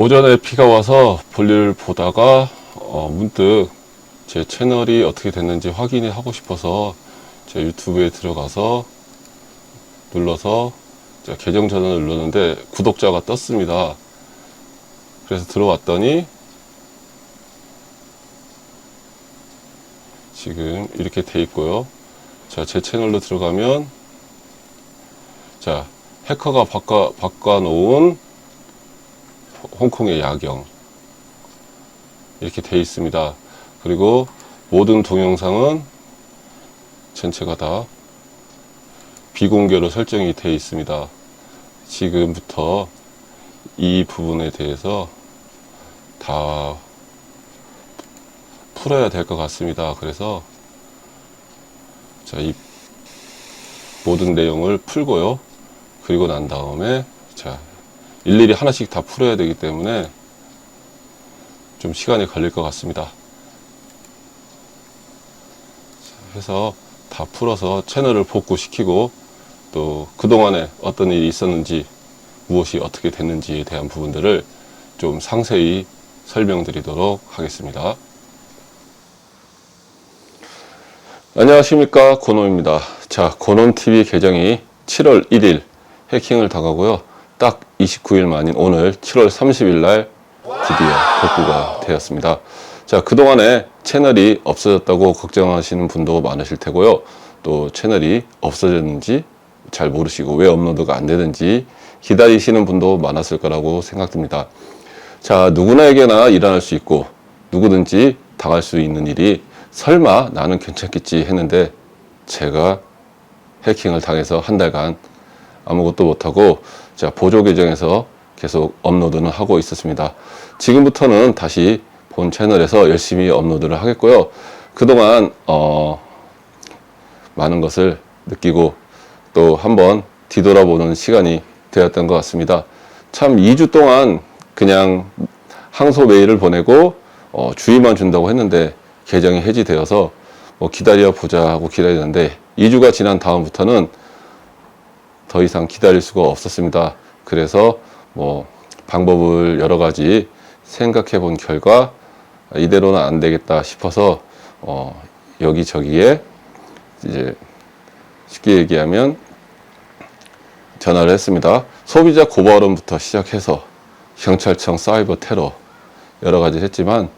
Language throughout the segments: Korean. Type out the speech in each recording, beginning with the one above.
오전에 비가 와서 볼일을 보다가 어, 문득 제 채널이 어떻게 됐는지 확인을 하고 싶어서 제 유튜브에 들어가서 눌러서 계정 전환을 눌렀는데 구독자가 떴습니다. 그래서 들어왔더니 지금 이렇게 돼 있고요. 자, 제 채널로 들어가면 자, 해커가 바꿔, 바꿔 놓은 홍콩의 야경 이렇게 돼 있습니다. 그리고 모든 동영상은 전체가 다 비공개로 설정이 돼 있습니다. 지금부터 이 부분에 대해서 다 풀어야 될 것 같습니다. 그래서 자, 이 모든 내용을 풀고요. 그리고 난 다음에 자, 일일이 하나씩 다 풀어야 되기 때문에 좀 시간이 걸릴 것 같습니다. 자, 해서 다 풀어서 채널을 복구시키고 또 그동안에 어떤 일이 있었는지 무엇이 어떻게 됐는지에 대한 부분들을 좀 상세히 설명드리도록 하겠습니다. 안녕하십니까 고놈입니다. 자 고놈TV 계정이 7월 1일 해킹을 당하고요. 딱 29일 만인 오늘 7월 30일 날 드디어 복구가 되었습니다. 자, 그동안에 채널이 없어졌다고 걱정하시는 분도 많으실 테고요. 또 채널이 없어졌는지 잘 모르시고 왜 업로드가 안 되는지 기다리시는 분도 많았을 거라고 생각됩니다. 자, 누구나에게나 일어날 수 있고 누구든지 당할 수 있는 일이 설마 나는 괜찮겠지 했는데 제가 해킹을 당해서 한 달간 아무것도 못하고 자 보조 계정에서 계속 업로드는 하고 있었습니다. 지금부터는 다시 본 채널에서 열심히 업로드를 하겠고요. 그동안 어, 많은 것을 느끼고 또 한번 뒤돌아보는 시간이 되었던 것 같습니다. 참 2주 동안 그냥 항소 메일을 보내고 어, 주의만 준다고 했는데 계정이 해지되어서 뭐 기다려 보자 하고 기다리는데 2주가 지난 다음부터는 더 이상 기다릴 수가 없었습니다. 그래서 뭐 방법을 여러 가지 생각해 본 결과 이대로는 안 되겠다 싶어서 어 여기저기에 이제 쉽게 얘기하면 전화를 했습니다. 소비자 고발원부터 시작해서 경찰청 사이버 테러 여러 가지 했지만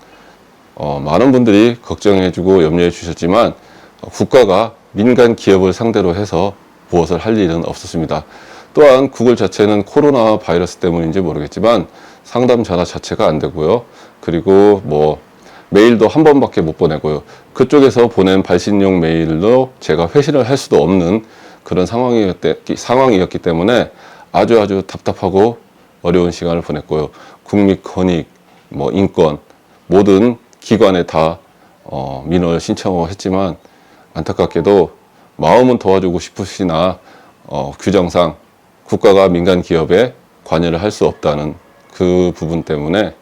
어, 많은 분들이 걱정해주고 염려해 주셨지만 어, 국가가 민간 기업을 상대로 해서 무엇을 할 일은 없었습니다. 또한 구글 자체는 코로나 바이러스 때문인지 모르겠지만 상담 전화 자체가 안 되고요. 그리고 뭐 메일도 한 번밖에 못 보내고요. 그쪽에서 보낸 발신용 메일로 제가 회신을 할 수도 없는 그런 상황이었기, 상황이었기 때문에 아주 아주 답답하고 어려운 시간을 보냈고요. 국립 권익, 뭐 인권 모든 기관에 다 어, 민원을 신청을 했지만 안타깝게도 마음은 도와주고 싶으시나 어, 규정상 국가가 민간 기업에 관여를 할 수 없다는 그 부분 때문에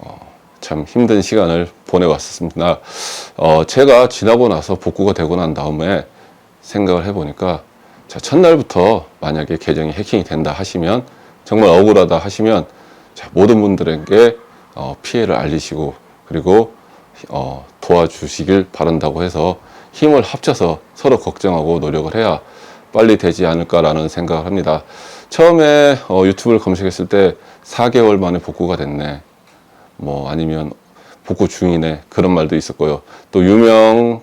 어, 참 힘든 시간을 보내왔습니다. 어, 제가 지나고 나서 복구가 되고 난 다음에 생각을 해보니까 자, 첫날부터 만약에 계정이 해킹이 된다 하시면 정말 억울하다 하시면 자, 모든 분들에게 어, 피해를 알리시고 그리고 어, 도와주시길 바란다고 해서 힘을 합쳐서 서로 걱정하고 노력을 해야 빨리 되지 않을까라는 생각을 합니다. 처음에 어, 유튜브를 검색했을 때 4개월 만에 복구가 됐네. 뭐 아니면 복구 중이네. 그런 말도 있었고요. 또 유명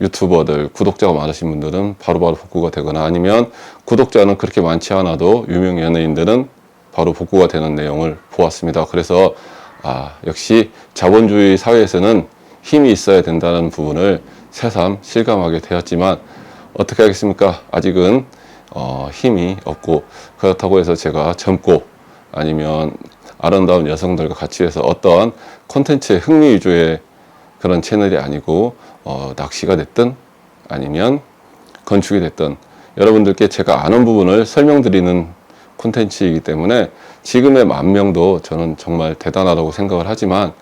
유튜버들, 구독자가 많으신 분들은 바로바로 복구가 되거나 아니면 구독자는 그렇게 많지 않아도 유명 연예인들은 바로 복구가 되는 내용을 보았습니다. 그래서 아, 역시 자본주의 사회에서는 힘이 있어야 된다는 부분을 새삼 실감하게 되었지만 어떻게 하겠습니까? 아직은 어, 힘이 없고 그렇다고 해서 제가 젊고 아니면 아름다운 여성들과 같이 해서 어떤 콘텐츠의 흥미 위주의 그런 채널이 아니고 어, 낚시가 됐든 아니면 건축이 됐든 여러분들께 제가 아는 부분을 설명드리는 콘텐츠이기 때문에 지금의 만 명도 저는 정말 대단하다고 생각을 하지만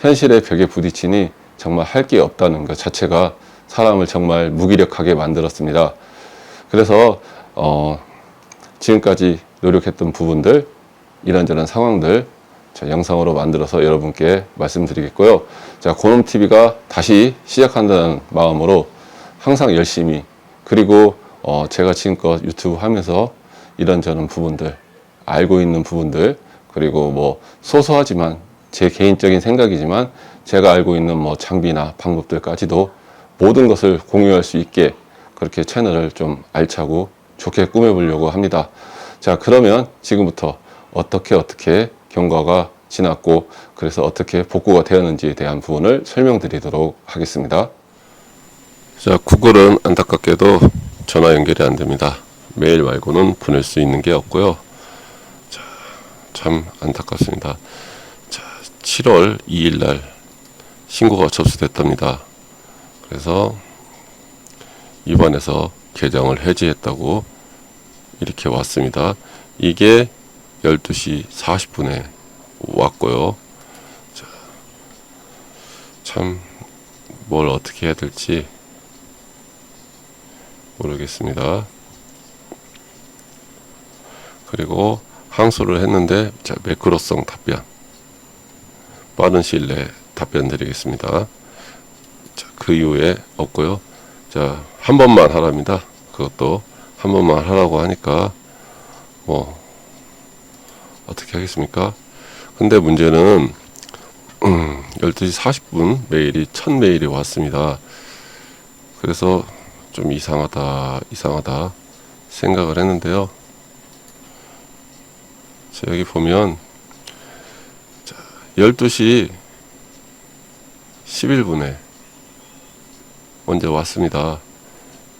현실의 벽에 부딪히니 정말 할 게 없다는 것 자체가 사람을 정말 무기력하게 만들었습니다. 그래서 어, 지금까지 노력했던 부분들 이런저런 상황들 자, 영상으로 만들어서 여러분께 말씀드리겠고요. 자, 고놈 TV가 다시 시작한다는 마음으로 항상 열심히 그리고 어, 제가 지금껏 유튜브 하면서 이런저런 부분들 알고 있는 부분들 그리고 뭐 소소하지만 제 개인적인 생각이지만 제가 알고 있는 뭐 장비나 방법들까지도 모든 것을 공유할 수 있게 그렇게 채널을 좀 알차고 좋게 꾸며보려고 합니다. 자, 그러면 지금부터 어떻게 어떻게 경과가 지났고 그래서 어떻게 복구가 되었는지에 대한 부분을 설명드리도록 하겠습니다. 자, 구글은 안타깝게도 전화 연결이 안 됩니다. 메일 말고는 보낼 수 있는 게 없고요. 자, 참 안타깝습니다. 자, 7월 2일 날 신고가 접수됐답니다. 그래서 입안에서 계정을 해지했다고 이렇게 왔습니다. 이게 12시 40분에 왔고요. 자, 참, 뭘 어떻게 해야 될지 모르겠습니다. 그리고 항소를 했는데, 자, 매크로성 답변. 빠른 시일 내에 답변 드리겠습니다. 자, 그 이후에 없고요. 자, 한 번만 하랍니다. 그것도 한 번만 하라고 하니까, 뭐, 어떻게 하겠습니까? 근데 문제는, 음, 12시 40분 메일이, 첫 메일이 왔습니다. 그래서 좀 이상하다, 이상하다 생각을 했는데요. 자, 여기 보면, 자, 12시 11분에 먼저 왔습니다.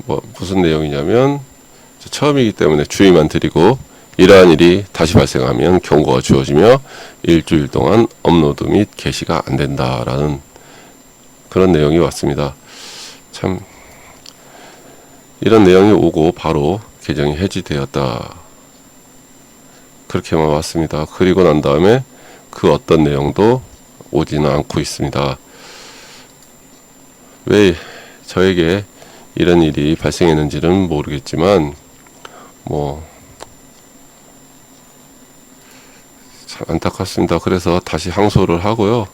뭐, 무슨 내용이냐면, 처음이기 때문에 주의만 드리고, 이러한 일이 다시 발생하면 경고가 주어지며 일주일 동안 업로드 및 게시가 안 된다라는 그런 내용이 왔습니다. 참 이런 내용이 오고 바로 계정이 해지되었다. 그렇게만 왔습니다. 그리고 난 다음에 그 어떤 내용도 오지는 않고 있습니다. 왜 저에게 이런 일이 발생했는지는 모르겠지만 뭐참 안타깝습니다. 그래서 다시 항소를 하고요.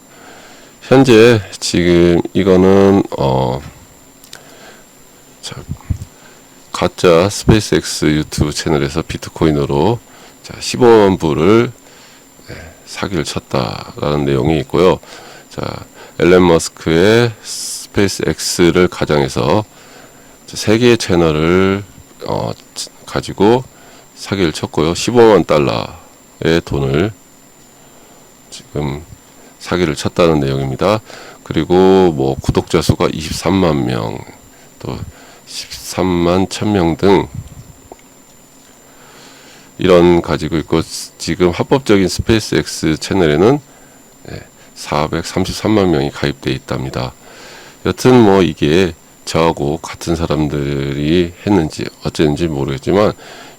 현재 지금 이거는 어 자, 가짜 스페이스X 유튜브 채널에서 비트코인으로 자, 15만 불을 네, 사기를 쳤다라는 내용이 있고요. 자, 앨런 머스크의 스페이스X를 가장해서 세 개의 채널을 어, 가지고 사기를 쳤고요. 15만 달러의 돈을 지금 사기를 쳤다는 내용입니다. 그리고 뭐 구독자 수가 23만 명, 또 13만 1000명 등 이런 가지고 있고 지금 합법적인 스페이스 X 채널에는 433만 명이 가입돼 있답니다. 여튼 뭐 이게 저하고 같은 사람들이 했는지 어쨌는지 모르겠지만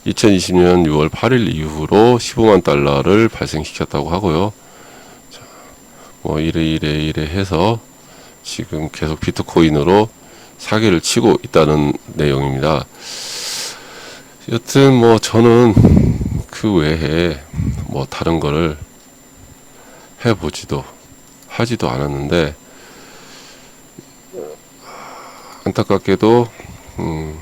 2020년 6월 8일 이후로 15만 달러를 발생시켰다고 하고요. 뭐 이래 이래 이래 해서 지금 계속 비트코인으로 사기를 치고 있다는 내용입니다. 여튼 뭐 저는 그 외에 뭐 다른 거를 해보지도 하지도 않았는데 안타깝게도 음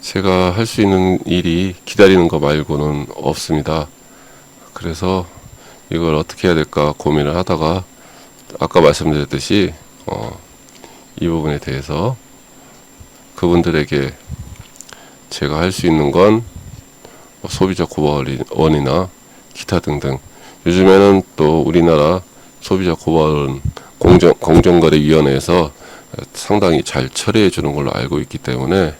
제가 할 수 있는 일이 기다리는 거 말고는 없습니다. 그래서 이걸 어떻게 해야 될까 고민을 하다가 아까 말씀드렸듯이 어, 이 부분에 대해서 그분들에게 제가 할 수 있는 건뭐 소비자 고발원이나 기타 등등 요즘에는 또 우리나라 소비자 고발원 공정 공정거래위원회에서 상당히 잘 처리해 주는 걸로 알고 있기 때문에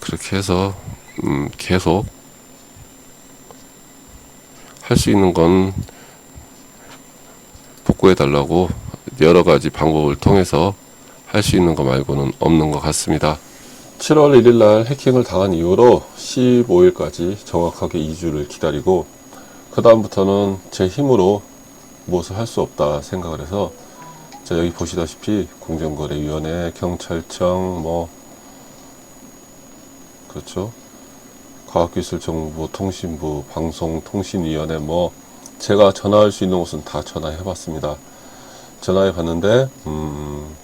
그렇게 해서 음, 계속 할 수 있는 건 복구해 달라고 여러 가지 방법을 통해서 할 수 있는 거 말고는 없는 것 같습니다. 7월 1일 날 해킹을 당한 이후로 15일까지 정확하게 2주를 기다리고 그 다음부터는 제 힘으로 무엇을 할 수 없다 생각을 해서 자 여기 보시다시피 공정거래위원회, 경찰청, 뭐 그렇죠. 과학기술정보통신부 방송통신위원회 뭐 제가 전화할 수 있는 곳은 다 전화해 봤습니다. 전화해 봤는데 음,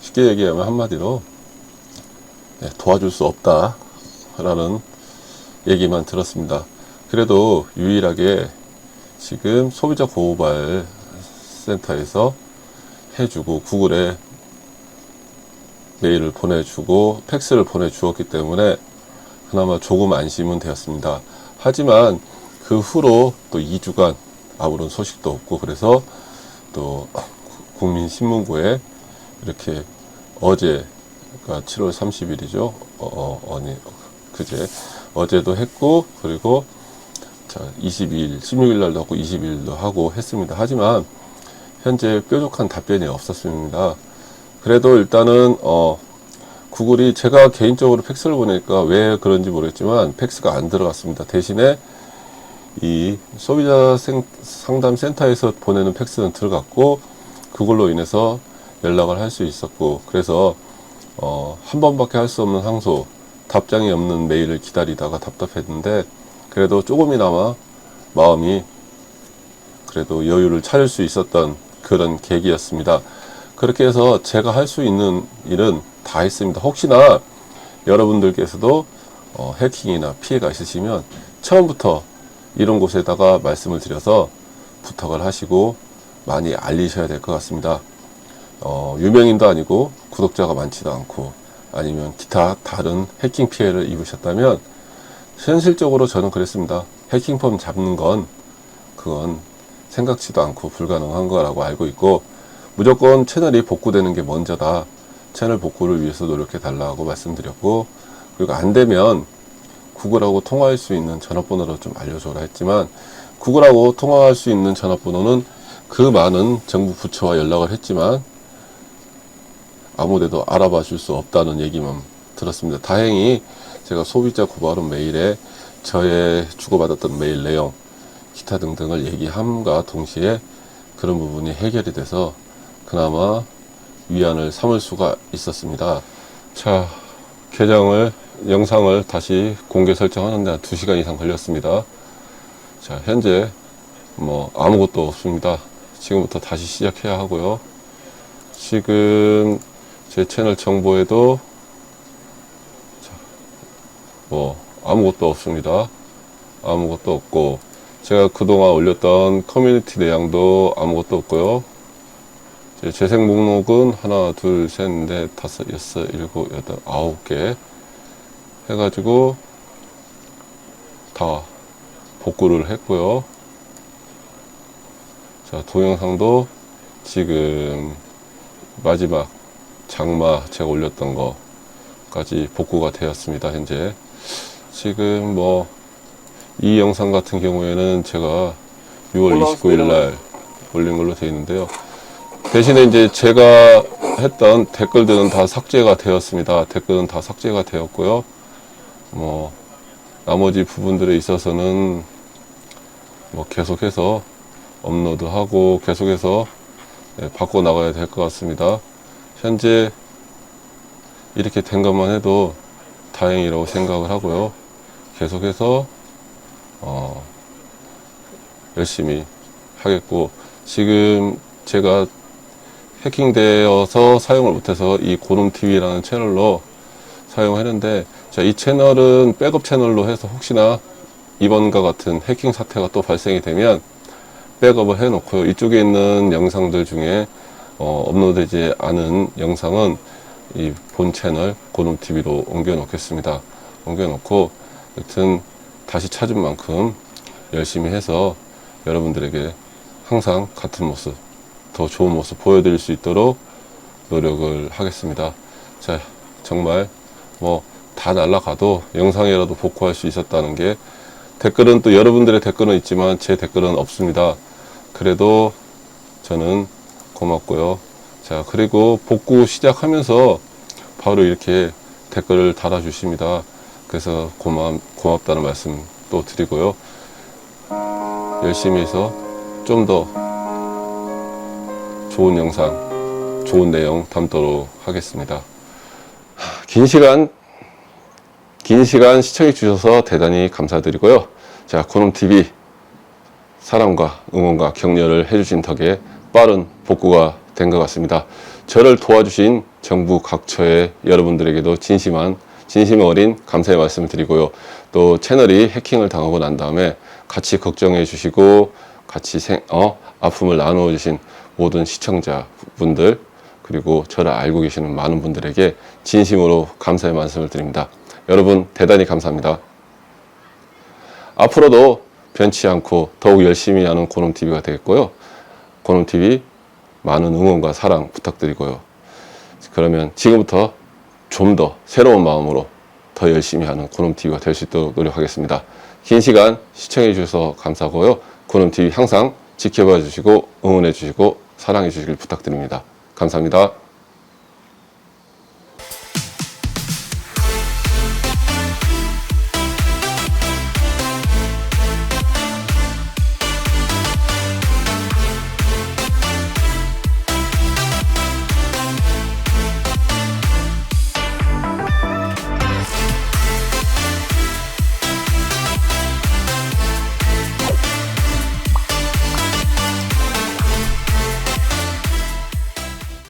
쉽게 얘기하면 한마디로 네, 도와줄 수 없다라는 얘기만 들었습니다. 그래도 유일하게 지금 소비자 고발 센터에서 해주고 구글에 메일을 보내주고 팩스를 보내주었기 때문에 그나마 조금 안심은 되었습니다. 하지만 그 후로 또 2주간 아무런 소식도 없고 그래서 또 국민신문고에 이렇게 어제 그러니까 7월 30일이죠. 어, 어, 아니 그제 어제도 했고 그리고 자 22일 16일 날도 하고 20일도 하고 했습니다. 하지만 현재 뾰족한 답변이 없었습니다. 그래도 일단은 어 구글이 제가 개인적으로 팩스를 보내니까 왜 그런지 모르겠지만 팩스가 안 들어갔습니다. 대신에 이 소비자 생- 상담 센터에서 보내는 팩스는 들어갔고 그걸로 인해서 연락을 할 수 있었고 그래서 어, 한 번밖에 할 수 없는 항소 답장이 없는 메일을 기다리다가 답답했는데 그래도 조금이나마 마음이 그래도 여유를 찾을 수 있었던 그런 계기였습니다. 그렇게 해서 제가 할 수 있는 일은 다 했습니다. 혹시나 여러분들께서도 어, 해킹이나 피해가 있으시면 처음부터 이런 곳에다가 말씀을 드려서 부탁을 하시고 많이 알리셔야 될 것 같습니다. 어, 유명인도 아니고 구독자가 많지도 않고 아니면 기타 다른 해킹 피해를 입으셨다면 현실적으로 저는 그랬습니다. 해킹범 잡는 건 그건 생각지도 않고 불가능한 거라고 알고 있고 무조건 채널이 복구되는 게 먼저다. 채널 복구를 위해서 노력해 달라고 말씀드렸고 그리고 안 되면 구글하고 통화할 수 있는 전화번호로 좀 알려줘라 했지만 구글하고 통화할 수 있는 전화번호는 그 많은 정부 부처와 연락을 했지만 아무데도 알아봐 줄 수 없다는 얘기만 들었습니다. 다행히 제가 소비자 고발원 메일에 저의 주고받았던 메일 내용 기타 등등을 얘기함과 동시에 그런 부분이 해결이 돼서 그나마 위안을 삼을 수가 있었습니다. 자, 계정을, 영상을 다시 공개 설정하는데 한 2시간 이상 걸렸습니다. 자, 현재 뭐 아무것도 없습니다. 지금부터 다시 시작해야 하고요. 지금 제 채널 정보에도 자, 뭐 아무것도 없습니다. 아무것도 없고 제가 그동안 올렸던 커뮤니티 내용도 아무것도 없고요. 제 재생 목록은 하나, 둘, 셋, 넷, 다섯, 여섯, 일곱, 여덟, 아홉 개 해가지고 다 복구를 했고요. 자, 동영상도 지금 마지막 장마 제가 올렸던 거까지 복구가 되었습니다. 현재 지금 뭐 이 영상 같은 경우에는 제가 6월 29일 날 올린 걸로 되어 있는데요. 대신에 이제 제가 했던 댓글들은 다 삭제가 되었습니다. 댓글은 다 삭제가 되었고요. 뭐 나머지 부분들에 있어서는 뭐 계속해서 업로드하고 계속해서 네, 바꿔 나가야 될 것 같습니다. 현재 이렇게 된 것만 해도 다행이라고 생각을 하고요. 계속해서 어, 열심히 하겠고 지금 제가 해킹되어서 사용을 못해서 이 고름 TV라는 채널로 사용했는데 자, 이 채널은 백업 채널로 해서 혹시나 이번과 같은 해킹 사태가 또 발생이 되면 백업을 해 놓고요. 이쪽에 있는 영상들 중에 어, 업로드되지 않은 영상은 이 본 채널 고름 TV로 옮겨 놓겠습니다. 옮겨 놓고 여튼 다시 찾은 만큼 열심히 해서 여러분들에게 항상 같은 모습, 더 좋은 모습 보여드릴 수 있도록 노력을 하겠습니다. 자, 정말 뭐 다 날라가도 영상이라도 복구할 수 있었다는 게 댓글은 또 여러분들의 댓글은 있지만 제 댓글은 없습니다. 그래도 저는 고맙고요. 자, 그리고 복구 시작하면서 바로 이렇게 댓글을 달아주십니다. 그래서 고마, 고맙다는 말씀 또 드리고요. 열심히 해서 좀 더 좋은 영상, 좋은 내용 담도록 하겠습니다. 긴 시간 긴 시간 시청해 주셔서 대단히 감사드리고요. 자, 고놈TV 사랑과 응원과 격려를 해주신 덕에 빠른 복구가 된 것 같습니다. 저를 도와주신 정부 각처의 여러분들에게도 진심한 진심 어린 감사의 말씀을 드리고요. 또 채널이 해킹을 당하고 난 다음에 같이 걱정해 주시고 같이 생, 어, 아픔을 나누어 주신 모든 시청자분들 그리고 저를 알고 계시는 많은 분들에게 진심으로 감사의 말씀을 드립니다. 여러분 대단히 감사합니다. 앞으로도 변치 않고 더욱 열심히 하는 고놈TV가 되겠고요. 고놈TV 많은 응원과 사랑 부탁드리고요. 그러면 지금부터 좀 더 새로운 마음으로 더 열심히 하는 고놈TV가 될 수 있도록 노력하겠습니다. 긴 시간 시청해 주셔서 감사하고요. 고놈TV 항상 지켜봐 주시고 응원해 주시고 사랑해 주시길 부탁드립니다. 감사합니다.